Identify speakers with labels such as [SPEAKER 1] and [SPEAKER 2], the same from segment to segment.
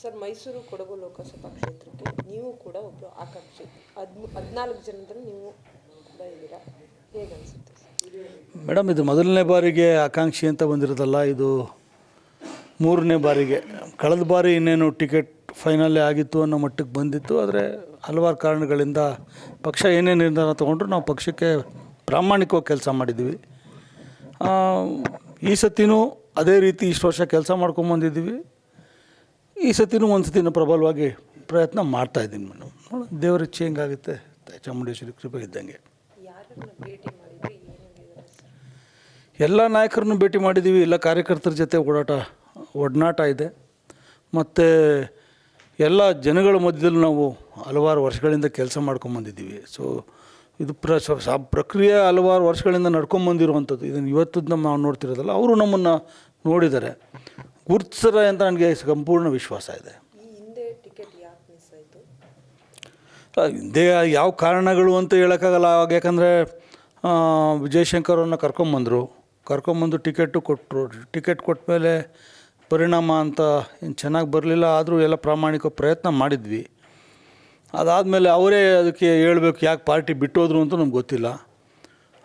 [SPEAKER 1] Sir, Mysuru Kodagu Lok Sabha ಕ್ಷೇತ್ರಕ್ಕೆ ನೀವು ಕೂಡ ಒಬ್ಬರು ಆಕಾಂಕ್ಷಿ. ಹದ್ ಹದಿನಾಲ್ಕು ಜನದಲ್ಲಿ ನೀವು ಕೂಡ ಇದ್ದೀರಾ? ಹೇಗೆ ಅನಿಸುತ್ತೆ
[SPEAKER 2] ಮೇಡಮ್, ಇದು ಮೊದಲನೇ ಬಾರಿಗೆ ಆಕಾಂಕ್ಷಿ ಅಂತ ಬಂದಿರೋದಲ್ಲ, ಇದು ಮೂರನೇ ಬಾರಿಗೆ. ಕಳೆದ ಬಾರಿ ಇನ್ನೇನು ಟಿಕೆಟ್ ಫೈನಲ್ಲೇ ಆಗಿತ್ತು ಅನ್ನೋ ಮಟ್ಟಕ್ಕೆ ಬಂದಿತ್ತು, ಆದರೆ ಹಲವಾರು ಕಾರಣಗಳಿಂದ ಪಕ್ಷ ಏನೇ ನಿರ್ಧಾರ ತೊಗೊಂಡ್ರು ನಾವು ಪಕ್ಷಕ್ಕೆ ಪ್ರಾಮಾಣಿಕವಾಗಿ ಕೆಲಸ ಮಾಡಿದ್ದೀವಿ. ಈ ಸತಿನೂ ಅದೇ ರೀತಿ ಇಷ್ಟು ವರ್ಷ ಕೆಲಸ ಮಾಡ್ಕೊಂಬಂದಿದ್ದೀವಿ. ಈ ಸತಿನೂ ಒಂದು ಸತಿನೂ ಪ್ರಬಲವಾಗಿ ಪ್ರಯತ್ನ ಮಾಡ್ತಾ ಇದ್ದೀನಿ ಮೇಡಮ್ ದೇವರ ಇಚ್ಛೆ ಹೆಂಗಾಗುತ್ತೆ? ಚಾಮುಂಡೇಶ್ವರಿ ಕೃಪೆ ಇದ್ದಂಗೆ. ಎಲ್ಲ ನಾಯಕರನ್ನು ಭೇಟಿ ಮಾಡಿದ್ದೀವಿ. ಎಲ್ಲ ಕಾರ್ಯಕರ್ತರ ಜೊತೆ ಓಡಾಟ ಒಡನಾಟ ಇದೆ. ಮತ್ತು ಎಲ್ಲ ಜನಗಳ ಮಧ್ಯದಲ್ಲಿ ನಾವು ಹಲವಾರು ವರ್ಷಗಳಿಂದ ಕೆಲಸ ಮಾಡ್ಕೊಂಬಂದಿದ್ದೀವಿ ಸೊ ಇದು ಪ್ರ ಪ್ರಕ್ರಿಯೆ ಹಲವಾರು ವರ್ಷಗಳಿಂದ ನಡ್ಕೊಂಬಂದಿರುವಂಥದ್ದು ಇದನ್ನು ಇವತ್ತು ನಾವು ನೋಡ್ತಿರೋದಲ್ಲ ಅವರು ನಮ್ಮನ್ನು ನೋಡಿದ್ದಾರೆ. ಗುರುತಿಸ್ತಾರೆ ಅಂತ ನನಗೆ ಸಂಪೂರ್ಣ ವಿಶ್ವಾಸ ಇದೆ.
[SPEAKER 1] ಹಿಂದೆ
[SPEAKER 2] ಯಾವ ಕಾರಣಗಳು ಅಂತ ಹೇಳೋಕ್ಕಾಗಲ್ಲ. ಅವಾಗ ಯಾಕಂದರೆ ವಿಜಯಶಂಕರ್ ಅವ್ರನ್ನ ಕರ್ಕೊಂಬಂದರು. ಕರ್ಕೊಂಬಂದು ಟಿಕೆಟು ಕೊಟ್ಟರು ಟಿಕೆಟ್ ಕೊಟ್ಟ ಮೇಲೆ ಪರಿಣಾಮ ಅಂತ ಏನು ಚೆನ್ನಾಗಿ ಬರಲಿಲ್ಲ. ಆದರೂ ಎಲ್ಲ ಪ್ರಾಮಾಣಿಕ ಪ್ರಯತ್ನ ಮಾಡಿದ್ವಿ. ಅದಾದಮೇಲೆ ಅವರೇ ಅದಕ್ಕೆ ಹೇಳ್ಬೇಕು ಯಾಕೆ ಪಾರ್ಟಿ ಬಿಟ್ಟೋದ್ರು ಅಂತ ನಮ್ಗೆ ಗೊತ್ತಿಲ್ಲ.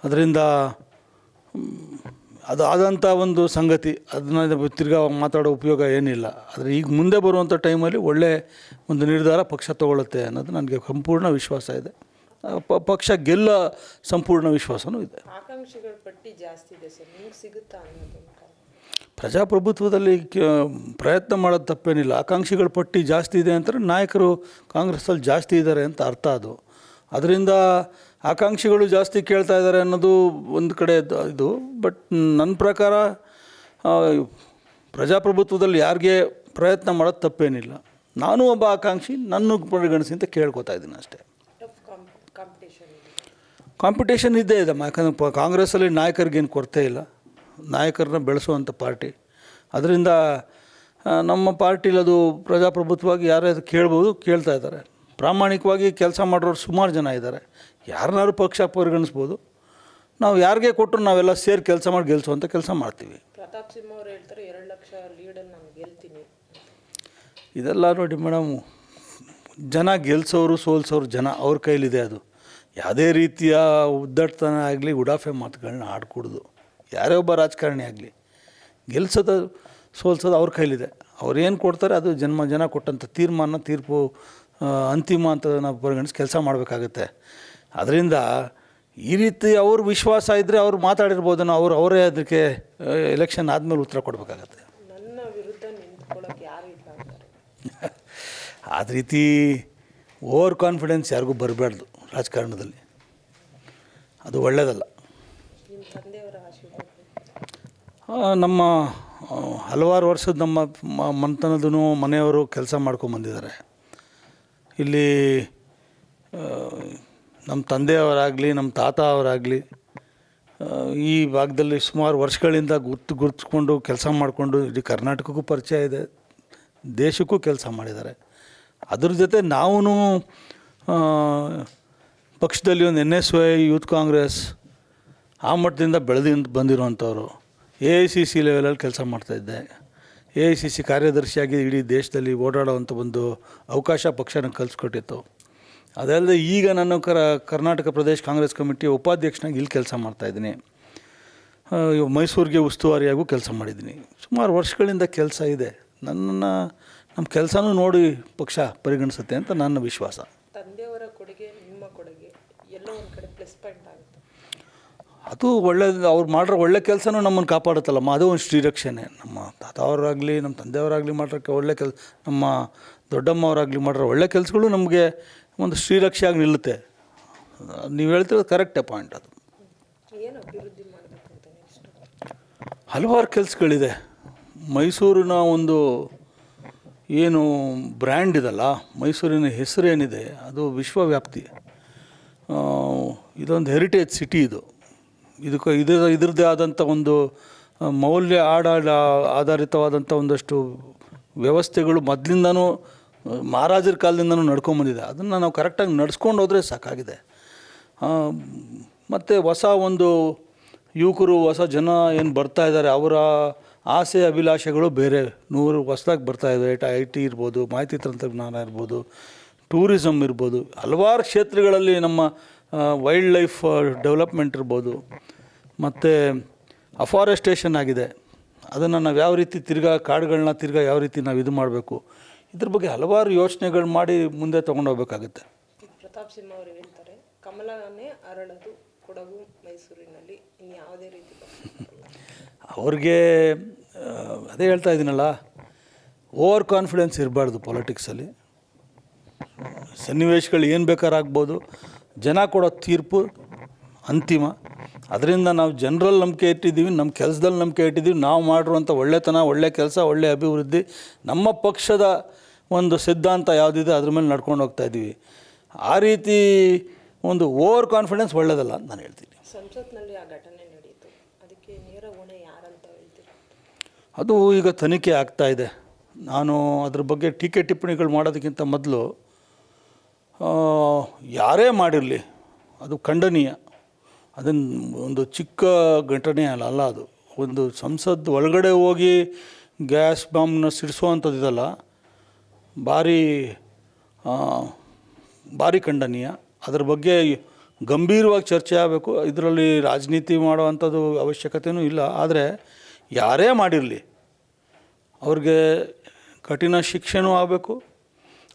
[SPEAKER 2] ಅದರಿಂದ ಅದು ಆದಂಥ ಒಂದು ಸಂಗತಿ. ಅದನ್ನ ತಿರ್ಗಾ ಮಾತಾಡೋ ಉಪಯೋಗ ಏನಿಲ್ಲ. ಆದರೆ ಈಗ ಮುಂದೆ ಬರುವಂಥ ಟೈಮಲ್ಲಿ ಒಳ್ಳೆ ಒಂದು ನಿರ್ಧಾರ ಪಕ್ಷ ತಗೊಳ್ಳುತ್ತೆ ಅನ್ನೋದು ನನಗೆ ಸಂಪೂರ್ಣ ವಿಶ್ವಾಸ ಇದೆ. ಪ- ಪಕ್ಷ ಗೆಲ್ಲ ಸಂಪೂರ್ಣ ವಿಶ್ವಾಸನೂ ಇದೆ.
[SPEAKER 1] ಆಕಾಂಕ್ಷಿಗಳ ಪಟ್ಟಿ ಜಾಸ್ತಿ ಸಿಗುತ್ತಾ
[SPEAKER 2] ಪ್ರಜಾಪ್ರಭುತ್ವದಲ್ಲಿ ಪ್ರಯತ್ನ ಮಾಡೋದು ತಪ್ಪೇನಿಲ್ಲ. ಆಕಾಂಕ್ಷಿಗಳ ಪಟ್ಟಿ ಜಾಸ್ತಿ ಇದೆ ಅಂತಾರೆ ನಾಯಕರು ಕಾಂಗ್ರೆಸ್ಸಲ್ಲಿ ಜಾಸ್ತಿ ಇದ್ದಾರೆ ಅಂತ ಅರ್ಥ ಅದು. ಅದರಿಂದ ಆಕಾಂಕ್ಷಿಗಳು ಜಾಸ್ತಿ ಕೇಳ್ತಾ ಇದ್ದಾರೆ ಅನ್ನೋದು ಒಂದು ಕಡೆ ಇದು. ಬಟ್ ನನ್ನ ಪ್ರಕಾರ ಪ್ರಜಾಪ್ರಭುತ್ವದಲ್ಲಿ ಯಾರಿಗೆ ಪ್ರಯತ್ನ ಮಾಡೋದು ತಪ್ಪೇನಿಲ್ಲ. ನಾನು ಒಬ್ಬ ಆಕಾಂಕ್ಷಿ, ನನ್ನ ಪರಿಗಣಿಸಿ ಅಂತ ಕೇಳ್ಕೊತಾ ಇದ್ದೀನಿ ಅಷ್ಟೇ.
[SPEAKER 1] ಕಾಂಪಿಟೇಷನ್ ಇದೆ
[SPEAKER 2] ಕಾಂಪಿಟೇಷನ್ ಇದ್ದೇ ಇದೆ. ಯಾಕಂದ್ರೆ ಕಾಂಗ್ರೆಸ್ಸಲ್ಲಿ ನಾಯಕರಿಗೇನು ಕೊರತೆ ಇಲ್ಲ. ನಾಯಕರನ್ನ ಬೆಳೆಸುವಂಥ ಪಾರ್ಟಿ. ಅದರಿಂದ ನಮ್ಮ ಪಾರ್ಟೀಲಿ ಅದು ಪ್ರಜಾಪ್ರಭುತ್ವವಾಗಿ ಯಾರೇ ಕೇಳ್ಬೋದು, ಕೇಳ್ತಾ ಇದ್ದಾರೆ. ಪ್ರಾಮಾಣಿಕವಾಗಿ ಕೆಲಸ ಮಾಡೋರು ಸುಮಾರು ಜನ ಇದ್ದಾರೆ. ಯಾರನ್ನಾರು ಪಕ್ಷ ಪರಿಗಣಿಸ್ಬೋದು ನಾವು ಯಾರಿಗೆ ಕೊಟ್ಟರು ನಾವೆಲ್ಲ ಸೇರಿ ಕೆಲಸ ಮಾಡಿ ಗೆಲ್ಲಿಸುವಂಥ ಕೆಲಸ ಮಾಡ್ತೀವಿ.
[SPEAKER 1] ಪ್ರತಾಪ್ ಸಿಂಹ ಅವ್ರು ಹೇಳ್ತಾರೆ ಎರಡು ಲಕ್ಷ ಲೀಡಲ್ಲಿ ನಾನು ಗೆಲ್ತೀನಿ.
[SPEAKER 2] ಇದೆಲ್ಲ ನೋಡಿ ಮೇಡಮ್ ಜನ ಗೆಲ್ಸೋರು ಸೋಲ್ಸೋರು ಜನ ಅವ್ರ ಕೈಲಿದೆ ಅದು. ಯಾವುದೇ ರೀತಿಯ ಉದ್ದಟ್ಟತನ ಆಗಲಿ ಉಡಾಫೆ ಮಾತುಗಳನ್ನ ಆಡ್ಕೂಡ್ದು. ಯಾರೇ ಒಬ್ಬ ರಾಜಕಾರಣಿ ಆಗಲಿ ಗೆಲ್ಸೋದು ಸೋಲ್ಸೋದು ಅವ್ರ ಕೈಲಿದೆ. ಅವ್ರು ಏನು ಕೊಡ್ತಾರೆ ಅದು ಜನ್ಮ ಜನ ಕೊಟ್ಟಂಥ ತೀರ್ಮಾನ ತೀರ್ಪು ಅಂತಿಮ ಅಂತ ನಾವು ಪರಿಗಣಿಸಿ ಕೆಲಸ ಮಾಡಬೇಕಾಗತ್ತೆ. ಅದರಿಂದ ಈ ರೀತಿ ಅವ್ರ ವಿಶ್ವಾಸ ಇದ್ದರೆ ಅವ್ರು ಮಾತಾಡಿರ್ಬೋದನ್ನು ಅವ್ರು ಅವರೇ ಅದಕ್ಕೆ ಎಲೆಕ್ಷನ್ ಆದಮೇಲೆ ಉತ್ತರ ಕೊಡಬೇಕಾಗತ್ತೆ. ಅದ ರೀತಿ ಓವರ್ ಕಾನ್ಫಿಡೆನ್ಸ್ ಯಾರಿಗೂ ಬರಬಾರ್ದು ರಾಜಕಾರಣದಲ್ಲಿ. ಅದು ಒಳ್ಳೆಯದಲ್ಲ
[SPEAKER 1] ನಿಮ್ಮ
[SPEAKER 2] ಹಲವಾರು ವರ್ಷದ ನಮ್ಮ ಮನೆತನದೂ ಮನೆಯವರು ಕೆಲಸ ಮಾಡ್ಕೊಂಬಂದಿದ್ದಾರೆ ಇಲ್ಲಿ ನಮ್ಮ ತಂದೆಯವರಾಗಲಿ, ನಮ್ಮ ತಾತ ಅವರಾಗಲಿ ಈ ಭಾಗದಲ್ಲಿ ಸುಮಾರು ವರ್ಷಗಳಿಂದ ಗುರ್ತು, ಗುರ್ತಿಸ್ಕೊಂಡು ಕೆಲಸ ಮಾಡಿಕೊಂಡು ಇಡೀ ಕರ್ನಾಟಕಕ್ಕೂ ಪರಿಚಯ ಇದೆ, ದೇಶಕ್ಕೂ ಕೆಲಸ ಮಾಡಿದ್ದಾರೆ. ಅದ್ರ ಜೊತೆ ನಾವೂ ಪಕ್ಷದಲ್ಲಿ ಒಂದು N S Y, youth Congress, ಆ ಮಟ್ಟದಿಂದ ಬೆಳೆದು ಬಂದಿರುವಂಥವ್ರು. ಎ ಐ ಸಿ ಸಿ ಲೆವೆಲಲ್ಲಿ ಕೆಲಸ ಮಾಡ್ತಾಯಿದ್ದೆ ಎ ಐ ಸಿ ಸಿ ಕಾರ್ಯದರ್ಶಿಯಾಗಿ ಇಡೀ ದೇಶದಲ್ಲಿ ಓಡಾಡೋವಂಥ ಒಂದು ಅವಕಾಶ ಪಕ್ಷನ ಕಲ್ಸ್ಕೊಟ್ಟಿತ್ತು. ಅದಲ್ಲದೆ ಈಗ ನಾನು ಕರ ಕರ್ನಾಟಕ ಪ್ರದೇಶ ಕಾಂಗ್ರೆಸ್ ಕಮಿಟಿ ಉಪಾಧ್ಯಕ್ಷನಾಗಿ ಇಲ್ಲಿ ಕೆಲಸ ಮಾಡ್ತಾಯಿದ್ದೀನಿ ಮೈಸೂರಿಗೆ ಉಸ್ತುವಾರಿಯಾಗೂ ಕೆಲಸ ಮಾಡಿದ್ದೀನಿ. ಸುಮಾರು ವರ್ಷಗಳಿಂದ ಕೆಲಸ ಇದೆ. ನನ್ನನ್ನು ನಮ್ಮ ಕೆಲಸನೂ ನೋಡಿ ಪಕ್ಷ ಪರಿಗಣಿಸುತ್ತೆ ಅಂತ ನನ್ನ ವಿಶ್ವಾಸ.
[SPEAKER 1] ತಂದೆಯವರ ಕೊಡುಗೆ ನಿಮ್ಮ ಕೊಡುಗೆ ಎಲ್ಲ ಒಂದು ಕಡೆ ಪ್ಲಸ್ ಪಾಯಿಂಟ್ ಆಗುತ್ತೆ.
[SPEAKER 2] ಅದು ಒಳ್ಳೆ ಅವ್ರು ಮಾಡಿರೋ ಒಳ್ಳೆ ಕೆಲಸನೂ ನಮ್ಮನ್ನು ಕಾಪಾಡುತ್ತಲ್ಲಮ್ಮ ಅದು ಒಂದು ಶ್ರೀರಕ್ಷಣೆ ನಮ್ಮ ತಾತ ಅವರಾಗಲಿ ನಮ್ಮ ತಂದೆಯವರಾಗಲಿ ಮಾಡಿರೋಕ್ಕೆ ಒಳ್ಳೆ ಕೆಲಸ ನಮ್ಮ ದೊಡ್ಡಮ್ಮವರಾಗಲಿ ಮಾಡಿರೋ ಒಳ್ಳೆ ಕೆಲಸಗಳು ನಮಗೆ ಒಂದು ಶ್ರೀರಕ್ಷೆಯಾಗಿ ನಿಲ್ಲುತ್ತೆ. ನೀವು ಹೇಳ್ತಿರೋದು ಕರೆಕ್ಟ್ ಪಾಯಿಂಟ್ ಅದು. ಹಲವಾರು ಕೆಲಸಗಳಿದೆ. ಮೈಸೂರಿನ ಒಂದು ಏನು ಬ್ರ್ಯಾಂಡ್ ಇದಲ್ಲ ಮೈಸೂರಿನ ಹೆಸರೇನಿದೆ ಅದು ವಿಶ್ವವ್ಯಾಪ್ತಿ. ಇದೊಂದು ಹೆರಿಟೇಜ್ ಸಿಟಿ ಇದು. ಇದಕ್ಕೆ ಇದರ ಇದರದ್ದೇ ಆದಂಥ ಒಂದು ಮೌಲ್ಯ ಆಡಾಡ ಆಧಾರಿತವಾದಂಥ ಒಂದಷ್ಟು ವ್ಯವಸ್ಥೆಗಳು ಮೊದಲಿಂದನೂ ಮಹಾರಾಜರ ಕಾಲದಿಂದನೂ ನಡ್ಕೊಂಬಂದಿದೆ ಅದನ್ನು ನಾವು ಕರೆಕ್ಟಾಗಿ ನಡ್ಸ್ಕೊಂಡು ಹೋದರೆ ಸಾಕಾಗಿದೆ. ಮತ್ತು ಹೊಸ ಒಂದು ಯುವಕರು, ಹೊಸ ಜನ ಏನು ಬರ್ತಾ ಇದ್ದಾರೆ ಅವರ ಆಸೆ, ಅಭಿಲಾಷೆಗಳು ಬೇರೆ. ನೂರು ಹೊಸದಾಗಿ ಬರ್ತಾ ಇದೆ. ಐ ಟಿ ಇರ್ಬೋದು, ಮಾಹಿತಿ ತಂತ್ರಜ್ಞಾನ ಇರ್ಬೋದು ಟೂರಿಸಮ್ ಇರ್ಬೋದು, ಹಲವಾರು ಕ್ಷೇತ್ರಗಳಲ್ಲಿ ನಮ್ಮ ವೈಲ್ಡ್ ಲೈಫ್ ಡೆವಲಪ್ಮೆಂಟ್ ಇರ್ಬೋದು. ಮತ್ತು ಅಫಾರೆಸ್ಟೇಷನ್ ಆಗಿದೆ. ಅದನ್ನು ನಾವು ಯಾವ ರೀತಿ ತಿರ್ಗಾ, ಕಾಡುಗಳನ್ನ ತಿರ್ಗಾ ಯಾವ ರೀತಿ ನಾವು ಇದು ಮಾಡಬೇಕು? ಇದ್ರ ಬಗ್ಗೆ ಹಲವಾರು ಯೋಚನೆಗಳು ಮಾಡಿ ಮುಂದೆ ತೊಗೊಂಡೋಗ್ಬೇಕಾಗುತ್ತೆ
[SPEAKER 1] ಹೋಗ್ಬೇಕಾಗುತ್ತೆ. ಪ್ರತಾಪ್ ಸಿಂಹ ಅವರು ಹೇಳ್ತಾರೆ ಕಮಲನೇ ಅರಳದು ಕೊಡಗು ಮೈಸೂರಿನಲ್ಲಿ ಇನ್ಯಾವುದೇ ರೀತಿ.
[SPEAKER 2] ಅವ್ರಿಗೆ ಅದೇ ಹೇಳ್ತಾ ಇದ್ದೀನಲ್ಲ ಓವರ್ ಕಾನ್ಫಿಡೆನ್ಸ್ ಇರಬಾರ್ದು ಪೊಲಿಟಿಕ್ಸಲ್ಲಿ ಸನ್ನಿವೇಶಗಳು ಏನು ಬೇಕಾದ್ರೂ ಆಗ್ಬೋದು ಜನ ಕೊಡೋ ತೀರ್ಪು ಅಂತಿಮ. ಅದರಿಂದ ನಾವು ಜನರಲ್ಲಿ ನಂಬಿಕೆ ಇಟ್ಟಿದ್ದೀವಿ ನಮ್ಮ ಕೆಲಸದಲ್ಲಿ ನಂಬಿಕೆ ಇಟ್ಟಿದ್ದೀವಿ ನಾವು ಮಾಡಿರುವಂಥ ಒಳ್ಳೆತನ ಒಳ್ಳೆ ಕೆಲಸ ಒಳ್ಳೆ ಅಭಿವೃದ್ಧಿ ನಮ್ಮ ಪಕ್ಷದ ಒಂದು ಸಿದ್ಧಾಂತ ಯಾವುದಿದೆ ಅದ್ರ ಮೇಲೆ ನಡ್ಕೊಂಡು ಹೋಗ್ತಾ ಇದ್ದೀವಿ. ಆ ರೀತಿ ಒಂದು ಓವರ್ ಕಾನ್ಫಿಡೆನ್ಸ್ ಒಳ್ಳೆಯದಲ್ಲ ಅಂತ ನಾನು ಹೇಳ್ತೀನಿ.
[SPEAKER 1] ಸಂಸತ್ನಲ್ಲಿ ಆ ಘಟನೆ ನಡೆಯಿತು ಅದಕ್ಕೆ ನೇರ ಹೊಣೆ ಯಾರಂತ ಹೇಳ್ತೀರಾ?
[SPEAKER 2] ಅದು ಈಗ ತನಿಖೆ ಆಗ್ತಾ ಇದೆ. ನಾನು ಅದ್ರ ಬಗ್ಗೆ ಟೀಕೆ ಟಿಪ್ಪಣಿಗಳು ಮಾಡೋದಕ್ಕಿಂತ ಮೊದಲು ಯಾರೇ ಮಾಡಿರಲಿ ಅದು ಖಂಡನೀಯ. ಅದನ್ನು ಒಂದು ಚಿಕ್ಕ ಘಟನೆ ಅಲ್ಲ ಅಲ್ಲ ಅದು. ಒಂದು ಸಂಸತ್ ಒಳಗಡೆ ಹೋಗಿ ಗ್ಯಾಸ್ ಬಾಂಬ್ನ ಸಿಡಿಸೋವಂಥದ್ದಿದಲ್ಲ ಭಾರಿ ಭಾರಿ ಖಂಡನೀಯ. ಅದ್ರ ಬಗ್ಗೆ ಗಂಭೀರವಾಗಿ ಚರ್ಚೆ ಆಗಬೇಕು. ಇದರಲ್ಲಿ ರಾಜನೀತಿ ಮಾಡುವಂಥದ್ದು ಅವಶ್ಯಕತೆಯೂ ಇಲ್ಲ. ಆದರೆ ಯಾರೇ ಮಾಡಿರಲಿ, ಅವ್ರಿಗೆ ಕಠಿಣ ಶಿಕ್ಷೆನೂ ಆಗಬೇಕು.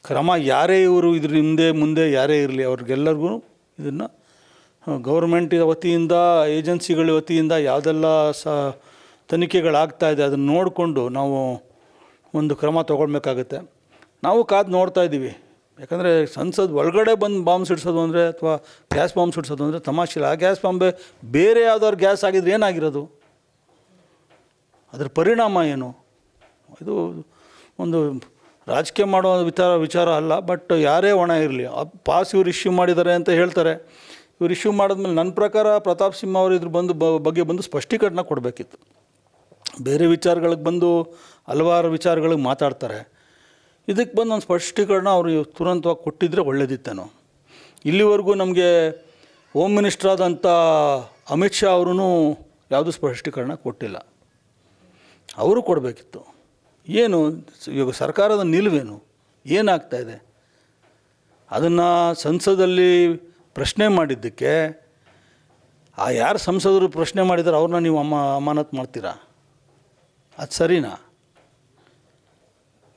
[SPEAKER 2] ಕ್ರಮ ಯಾರೇ ಇವರು ಇದ್ರ ಹಿಂದೆ ಮುಂದೆ ಯಾರೇ ಇರಲಿ, ಅವ್ರಿಗೆಲ್ಲರಿಗೂ ಇದನ್ನು ಗೌರ್ಮೆಂಟ್ ವತಿಯಿಂದ ಏಜೆನ್ಸಿಗಳ ವತಿಯಿಂದ ಯಾವುದೆಲ್ಲ ಸ, ತನಿಖೆಗಳಾಗ್ತಾ ಇದೆ, ಅದನ್ನು ನೋಡಿಕೊಂಡು ನಾವು ಒಂದು ಕ್ರಮ ತೊಗೊಳ್ಬೇಕಾಗತ್ತೆ. ನಾವು ಕಾದು ನೋಡ್ತಾ ಇದ್ದೀವಿ. ಯಾಕಂದರೆ ಸಂಸದ್ ಒಳಗಡೆ ಬಂದು ಬಾಂಬ್ ಸಿಡಿಸೋದು ಅಂದರೆ ಅಥವಾ ಗ್ಯಾಸ್ ಬಾಂಬ್ ಸಿಡಿಸೋದು ಅಂದರೆ ತಮಾಷಿಲ್ಲ ಆ ಗ್ಯಾಸ್ ಬಾಂಬೆ ಬೇರೆ ಯಾವ್ದಾದ್ರು ಗ್ಯಾಸ್ ಆಗಿದ್ರೆ ಏನಾಗಿರೋದು? ಅದರ ಪರಿಣಾಮ ಏನು? ಇದು ಒಂದು ರಾಜಕೀಯ ಮಾಡೋ ವಿಚಾರ ವಿಚಾರ ಅಲ್ಲ, ಬಟ್ ಯಾರೇ ಒಣ ಇರಲಿ. ಪಾಸ್ ಇವ್ರು ಇಶ್ಯೂ ಮಾಡಿದ್ದಾರೆ ಅಂತ ಹೇಳ್ತಾರೆ. ಇವ್ರು ಇಶ್ಯೂ ಮಾಡಿದ್ಮೇಲೆ ನನ್ನ ಪ್ರಕಾರ ಪ್ರತಾಪ್ ಸಿಂಹ ಅವರು ಇದ್ರ ಬಂದು ಬಗ್ಗೆ ಬಂದು ಸ್ಪಷ್ಟೀಕರಣ ಕೊಡಬೇಕಿತ್ತು. ಬೇರೆ ವಿಚಾರಗಳಿಗೆ ಬಂದು ಹಲವಾರು ವಿಚಾರಗಳಿಗೆ ಮಾತಾಡ್ತಾರೆ. ಇದಕ್ಕೆ ಬಂದು ಒಂದು ಸ್ಪಷ್ಟೀಕರಣ ಅವರು ತುರಂತವಾಗಿ ಕೊಟ್ಟಿದ್ದರೆ ಒಳ್ಳೆಯದಿತ್ತೇನೋ ಇಲ್ಲಿವರೆಗೂ ನಮಗೆ ಹೋಮ್ ಮಿನಿಸ್ಟರ್ ಆದಂಥ ಅಮಿತ್ ಶಾ ಅವರೂ ಯಾವುದೂ ಸ್ಪಷ್ಟೀಕರಣ ಕೊಟ್ಟಿಲ್ಲ. ಅವರು ಕೊಡಬೇಕಿತ್ತು. ಏನು, ಇವಾಗ ಸರ್ಕಾರದ ನಿಲುವೇನು? ಏನಾಗ್ತಾ ಇದೆ? ಅದನ್ನು ಸಂಸದಲ್ಲಿ ಪ್ರಶ್ನೆ ಮಾಡಿದ್ದಕ್ಕೆ ಆ ಯಾರು ಸಂಸದರು ಪ್ರಶ್ನೆ ಮಾಡಿದ್ದಾರೆ ಅವ್ರನ್ನ ನೀವು ಅಮ್ಮ ಅಮಾನತ್ ಮಾಡ್ತೀರಾ? ಅದು ಸರಿನಾ?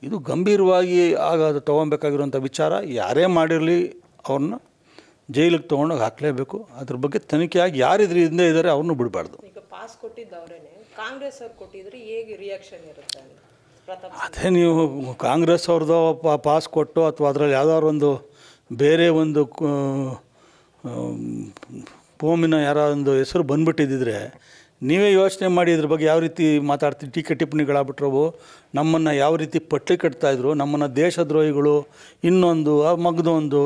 [SPEAKER 2] ಇದು ಗಂಭೀರವಾಗಿ ಆಗ ಅದು ತೊಗೊಬೇಕಾಗಿರುವಂಥ ವಿಚಾರ ಯಾರೇ ಮಾಡಿರಲಿ ಅವ್ರನ್ನ ಜೈಲಿಗೆ ತೊಗೊಂಡೋಗಿ ಹಾಕಲೇಬೇಕು. ಅದ್ರ ಬಗ್ಗೆ ತನಿಖೆಯಾಗಿ ಯಾರಿದ್ರ ಹಿಂದೆ ಇದ್ದಾರೆ ಅವ್ರನ್ನೂ ಬಿಡಬಾರ್ದು.
[SPEAKER 1] ಈಗ ಪಾಸ್ ಕಾಂಗ್ರೆಸ್ ಅವ್ರು ಕೊಟ್ಟಿದ್ರೆ ಹೇಗೆ ರಿಯಾಕ್ಷನ್ ಇರುತ್ತೆ
[SPEAKER 2] ಅದೇ ನೀವು ಕಾಂಗ್ರೆಸ್ ಅವ್ರದ್ದು ಪಾಸ್ ಕೊಟ್ಟು ಅಥವಾ ಅದರಲ್ಲಿ ಯಾವ್ದಾದ್ರು ಒಂದು ಬೇರೆ ಒಂದು ಭೂಮಿನ ಯಾರೋ ಒಂದು ಹೆಸರು ಬಂದ್ಬಿಟ್ಟಿದ್ದಿದ್ರೆ ನೀವೇ ಯೋಚನೆ ಮಾಡಿ ಇದ್ರ ಬಗ್ಗೆ ಯಾವ ರೀತಿ ಮಾತಾಡ್ತೀವಿ ಟೀಕೆ ಟಿಪ್ಪಣಿಗಳಾಗ್ಬಿಟ್ರವು. ನಮ್ಮನ್ನು ಯಾವ ರೀತಿ ಪಟ್ಟಿ ಕಟ್ತಾಯಿದ್ರು ನಮ್ಮನ್ನು ದೇಶದ್ರೋಹಿಗಳು, ಇನ್ನೊಂದು, ಆ ಮಗದೊಂದು,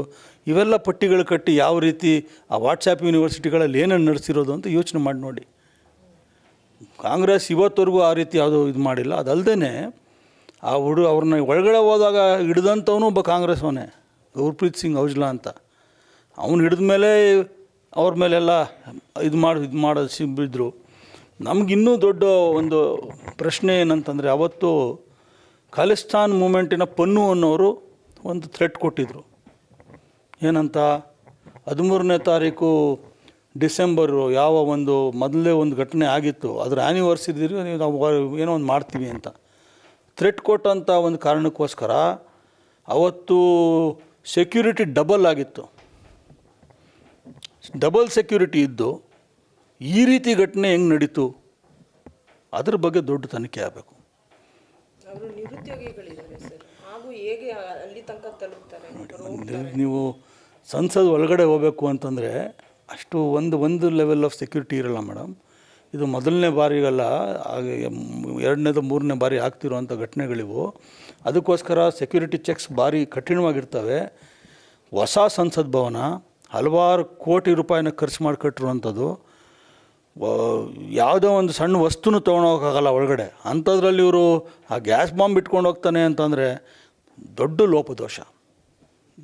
[SPEAKER 2] ಇವೆಲ್ಲ ಪಟ್ಟಿಗಳು ಕಟ್ಟಿ ಯಾವ ರೀತಿ ಆ ವಾಟ್ಸಾಪ್ ಯೂನಿವರ್ಸಿಟಿಗಳಲ್ಲಿ ಏನೇನು ನಡೆಸಿರೋದು ಅಂತ ಯೋಚನೆ ಮಾಡಿ ನೋಡಿ. ಕಾಂಗ್ರೆಸ್ ಇವತ್ತವರೆಗೂ ಆ ರೀತಿ ಯಾವುದೂ ಇದು ಮಾಡಿಲ್ಲ. ಅದಲ್ಲದೆ ಆ ಹುಡು ಅವ್ರನ್ನ ಒಳಗಡೆ ಹೋದಾಗ ಹಿಡ್ದಂಥವನು ಒಬ್ಬ ಕಾಂಗ್ರೆಸ್ ಅವನೇ, ಗುರ್ಪ್ರೀತ್ ಸಿಂಗ್ ಔಜ್ಲಾ ಅಂತ. ಅವನು ಹಿಡಿದ ಮೇಲೆ ಅವ್ರ ಮೇಲೆಲ್ಲ ಇದು ಮಾಡಿ, ಇದು ಮಾಡೋದು ಸಿಬ್ಬಿದ್ರು ನಮಗಿನ್ನೂ ದೊಡ್ಡ ಒಂದು ಪ್ರಶ್ನೆ ಏನಂತಂದರೆ ಅವತ್ತು ಖಾಲಿಸ್ತಾನ್ ಮೂಮೆಂಟಿನ ಪನ್ನು ಅನ್ನೋರು ಒಂದು ಥ್ರೆಟ್ ಕೊಟ್ಟಿದ್ದರು ಏನಂತ? ಹದಿಮೂರನೇ ತಾರೀಕು ಡಿಸೆಂಬರು ಯಾವ ಒಂದು ಮೊದಲೇ ಒಂದು ಘಟನೆ ಆಗಿತ್ತು. ಅದರ ಆ್ಯನಿವರ್ಸರಿ ನಾವು ಏನೋ ಒಂದು ಮಾಡ್ತೀವಿ ಅಂತ. ಥ್ರೆಟ್ ಕೊಟ್ಟಂಥ ಒಂದು ಕಾರಣಕ್ಕೋಸ್ಕರ ಅವತ್ತು ಸೆಕ್ಯೂರಿಟಿ ಡಬಲ್ ಆಗಿತ್ತು. ಡಬಲ್ ಸೆಕ್ಯೂರಿಟಿ ಇದ್ದು ಈ ರೀತಿ ಘಟನೆ ಹೆಂಗೆ ನಡೀತು? ಅದ್ರ ಬಗ್ಗೆ ದೊಡ್ಡ ತನಿಖೆ ಆಗಬೇಕು. ನೀವು ಸಂಸದ್ ಒಳಗಡೆ ಹೋಗಬೇಕು ಅಂತಂದರೆ ಅಷ್ಟು ಒಂದು ಒಂದು ಲೆವೆಲ್ ಆಫ್ ಸೆಕ್ಯೂರಿಟಿ ಇರಲ್ಲ ಮೇಡಮ್. ಇದು ಮೊದಲನೇ ಬಾರಿಗಲ್ಲ ಎರಡನೇದು ಮೂರನೇ ಬಾರಿ ಆಗ್ತಿರುವಂಥ ಘಟನೆಗಳಿವು. ಅದಕ್ಕೋಸ್ಕರ ಸೆಕ್ಯೂರಿಟಿ ಚೆಕ್ಸ್ ಭಾರಿ ಕಠಿಣವಾಗಿರ್ತವೆ. ಹೊಸ ಸಂಸತ್ ಭವನ ಹಲವಾರು ಕೋಟಿ ರೂಪಾಯಿನ ಖರ್ಚು ಮಾಡಿ ಕಟ್ಟಿರುವಂಥದ್ದು ಯಾವುದೋ ಒಂದು ಸಣ್ಣ ವಸ್ತುನೂ ತೊಗೊಂಡೋಗೋಕ್ಕಾಗಲ್ಲ ಒಳಗಡೆ. ಅಂಥದ್ರಲ್ಲಿ ಇವರು ಆ ಗ್ಯಾಸ್ ಬಾಂಬ್ ಇಟ್ಕೊಂಡು ಹೋಗ್ತಾನೆ ಅಂತಂದರೆ ದೊಡ್ಡ ಲೋಪದೋಷ.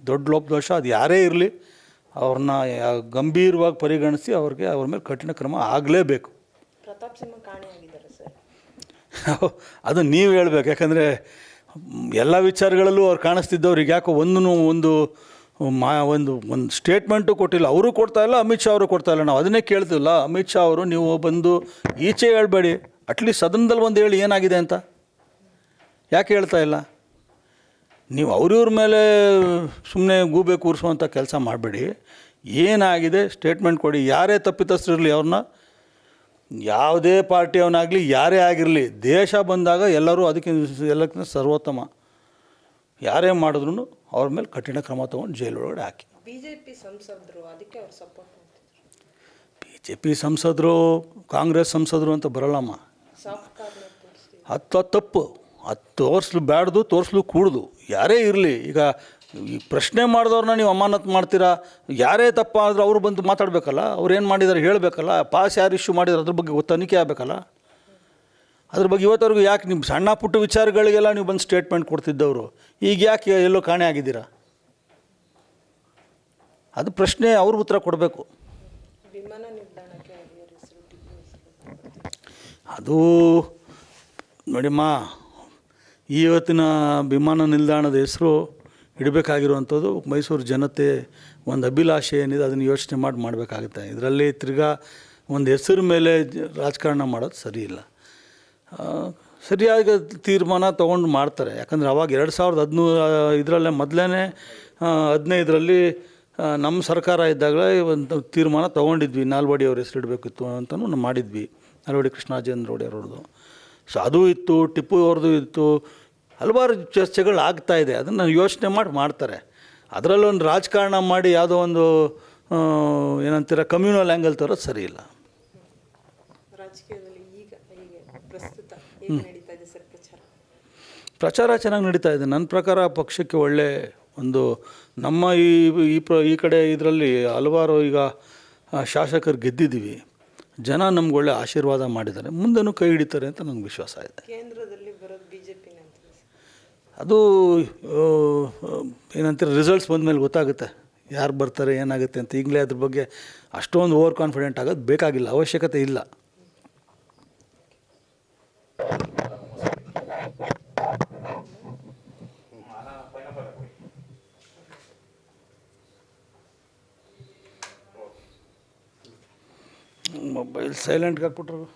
[SPEAKER 2] ದೊಡ್ಡ ಲೋಪದೋಷ ಅದು ಯಾರೇ ಇರಲಿ ಅವ್ರನ್ನ ಗಂಭೀರವಾಗಿ ಪರಿಗಣಿಸಿ ಅವ್ರಿಗೆ ಅವ್ರ ಮೇಲೆ ಕಠಿಣ ಕ್ರಮ ಆಗಲೇಬೇಕು.
[SPEAKER 1] ಪ್ರತಾಪ್ ಸಿಂಹ ಕಾಣೆ ಆಗಿದ್ದಾರೆ ಸರ್.
[SPEAKER 2] ಅದು ನೀವು ಹೇಳ್ಬೇಕು. ಯಾಕಂದರೆ ಎಲ್ಲ ವಿಚಾರಗಳಲ್ಲೂ ಅವ್ರು ಕಾಣಿಸ್ತಿದ್ದವ್ರಿಗೆ ಯಾಕೋ ಒಂದೂ ಒಂದು ಮಾ ಒಂದು ಒಂದು ಸ್ಟೇಟ್ಮೆಂಟು ಕೊಟ್ಟಿಲ್ಲ. ಅವರು ಕೊಡ್ತಾ ಇಲ್ಲ, ಅಮಿತ್ ಶಾ ಅವರು ಕೊಡ್ತಾ ಇಲ್ಲ. ನಾವು ಅದನ್ನೇ ಕೇಳ್ತಿಲ್ಲ. ಅಮಿತ್ ಶಾ ಅವರು, ನೀವು ಬಂದು ಈಚೆ ಹೇಳಬೇಡಿ. ಅಟ್ಲೀಸ್ಟ್ ಸದನದಲ್ಲಿ ಒಂದು ಹೇಳಿ ಏನಾಗಿದೆ ಅಂತ. ಯಾಕೆ ಹೇಳ್ತಾ ಇಲ್ಲ? ನೀವು ಅವ್ರಿವ್ರ ಮೇಲೆ ಸುಮ್ಮನೆ ಗೂಬೆ ಕೂರಿಸುವಂಥ ಕೆಲಸ ಮಾಡಬೇಡಿ. ಏನಾಗಿದೆ? ಸ್ಟೇಟ್ಮೆಂಟ್ ಕೊಡಿ. ಯಾರೇ ತಪ್ಪಿತಸ್ಥರಿರಲಿ ಅವ್ರನ್ನ. ಯಾವುದೇ ಪಾರ್ಟಿಯವನಾಗಲಿ ಯಾರೇ ಆಗಿರಲಿ, ದೇಶ ಬಂದಾಗ ಎಲ್ಲರೂ ಅದಕ್ಕಿಂತ ಎಲ್ಲಕ್ಕಿಂತ ಸರ್ವೋತ್ತಮ. ಯಾರೇ ಮಾಡಿದ್ರು ಅವ್ರ ಮೇಲೆ ಕಠಿಣ ಕ್ರಮ ತೊಗೊಂಡು ಜೈಲೊಳಗಡೆ ಹಾಕಿ.
[SPEAKER 1] ಬಿ ಜೆ ಪಿ ಸಂಸದರು ಅದಕ್ಕೆ ಅವ್ರು ಸಪೋರ್ಟ್
[SPEAKER 2] ಬಿ ಜೆ ಪಿ ಸಂಸದರು ಕಾಂಗ್ರೆಸ್ ಸಂಸದರು ಅಂತ ಬರಲ್ಲಮ್ಮ. ಹತ್ತು ತಪ್ಪು. ಅದು ತೋರಿಸ್ಲು ಬ್ಯಾಡ್ದು ತೋರಿಸ್ಲು ಕೂಡ್ದು. ಯಾರೇ ಇರಲಿ ಈಗ ಈ ಪ್ರಶ್ನೆ ಮಾಡಿದವ್ರನ್ನ ನೀವು ಅಮಾನತ್ ಮಾಡ್ತೀರಾ? ಯಾರೇ ತಪ್ಪಾದರೂ ಅವರು ಬಂದು ಮಾತಾಡಬೇಕಲ್ಲ ಅವ್ರು ಏನು ಮಾಡಿದ್ದಾರೆ ಹೇಳಬೇಕಲ್ಲ ಪಾಸ್ ಯಾರು ಇಶ್ಯೂ ಮಾಡಿದ್ರು ಅದ್ರ ಬಗ್ಗೆ ತನಿಖೆ ಆಗಬೇಕಲ್ಲ. ಅದ್ರ ಬಗ್ಗೆ ಇವತ್ತವರೆಗೂ ಯಾಕೆ ನಿಮ್ಮ ಸಣ್ಣ ಪುಟ್ಟ ವಿಚಾರಗಳಿಗೆಲ್ಲ ನೀವು ಬಂದು ಸ್ಟೇಟ್ಮೆಂಟ್ ಕೊಡ್ತಿದ್ದವರು? ಈಗ ಯಾಕೆ ಎಲ್ಲೋ ಕಾಣೆ ಆಗಿದ್ದೀರಾ? ಅದು ಪ್ರಶ್ನೆ ಅವ್ರ ಉತ್ತರ ಕೊಡಬೇಕು. ಅದು ನೋಡಿಮ್ಮ ಇವತ್ತಿನ ವಿಮಾನ ನಿಲ್ದಾಣದ ಹೆಸರು ಇಡಬೇಕಾಗಿರುವಂಥದ್ದು ಮೈಸೂರು ಜನತೆ ಒಂದು ಅಭಿಲಾಷೆ ಏನಿದೆ ಅದನ್ನು ಯೋಚನೆ ಮಾಡಿ ಮಾಡಬೇಕಾಗುತ್ತೆ. ಇದರಲ್ಲಿ ತಿರ್ಗಾ ಒಂದು ಹೆಸರು ಮೇಲೆ ರಾಜಕಾರಣ ಮಾಡೋದು ಸರಿ ಇಲ್ಲ. ಆ, ಸರಿಯಾದ ತೀರ್ಮಾನ ತೊಗೊಂಡು ಮಾಡ್ತಾರೆ. ಯಾಕಂದರೆ ಅವಾಗ ಎರಡು ಸಾವಿರದ ಹದಿನೂರ ಇದರಲ್ಲೇ ಮೊದಲೇ ಹದಿನೈದರಲ್ಲಿ ನಮ್ಮ ಸರ್ಕಾರ ಇದ್ದಾಗಲೇ ಒಂದು ತೀರ್ಮಾನ ತೊಗೊಂಡಿದ್ವಿ. ನಾಲ್ವಡಿ ಅವ್ರ ಹೆಸರು ಇಡಬೇಕಿತ್ತು ಅಂತಲೂ ನಾವು ಮಾಡಿದ್ವಿ. ನಾಲ್ವಡಿ ಕೃಷ್ಣಾಜೇಂದ್ರ ಅವ್ರದ್ದು. ಸೊ ಅದು ಇತ್ತು ಟಿಪ್ಪು ಅವ್ರದ್ದು ಇತ್ತು. ಹಲವಾರು ಚರ್ಚೆಗಳು ಆಗ್ತಾ ಇದೆ. ಅದನ್ನು ಯೋಚನೆ ಮಾಡಿ ಮಾಡ್ತಾರೆ. ಅದರಲ್ಲೊಂದು ರಾಜಕಾರಣ ಮಾಡಿ ಯಾವುದೋ ಒಂದು ಏನಂತೀರ ಕಮ್ಯುನಲ್ ಆ್ಯಂಗಲ್ ತರೋದು ಸರಿ ಇಲ್ಲ.
[SPEAKER 1] ರಾಜಕೀಯದಲ್ಲಿ ಈಗ ಪ್ರಸ್ತುತ ನಡೀತಾ ಇದೆ ಸರ್ ಪ್ರಚಾರ?
[SPEAKER 2] ಪ್ರಚಾರ ಚೆನ್ನಾಗಿ ನಡೀತಾ ಇದೆ. ನನ್ನ ಪ್ರಕಾರ ಪಕ್ಷಕ್ಕೆ ಒಳ್ಳೆ ಒಂದು ನಮ್ಮ ಈ ಈ ಪ್ರ ಈ ಕಡೆ ಇದರಲ್ಲಿ ಹಲವಾರು ಈಗ ಶಾಸಕರು ಗೆದ್ದಿದ್ದೀವಿ. ಜನ ನಮ್ಗೆ ಒಳ್ಳೆ ಆಶೀರ್ವಾದ ಮಾಡಿದ್ದಾರೆ. ಮುಂದೆನೂ ಕೈ ಹಿಡಿತಾರೆ ಅಂತ ನನಗೆ ವಿಶ್ವಾಸ ಇದೆ.
[SPEAKER 1] ಕೇಂದ್ರದಲ್ಲಿ ಬರೋದು ಬಿ ಜೆ
[SPEAKER 2] ಅದು ಏನಂತಾರೆ ರಿಸಲ್ಟ್ಸ್ ಬಂದಮೇಲೆ ಗೊತ್ತಾಗುತ್ತೆ. ಯಾರು ಬರ್ತಾರೆ ಏನಾಗುತ್ತೆ ಅಂತ. ಈಗಲೇ ಅದ್ರ ಬಗ್ಗೆ ಅಷ್ಟೊಂದು ಓವರ್ ಕಾನ್ಫಿಡೆಂಟ್ ಆಗೋದು ಬೇಕಾಗಿಲ್ಲ. ಅವಶ್ಯಕತೆ ಇಲ್ಲ. మొబైల్ సైలెంట్గా కాకుంటారు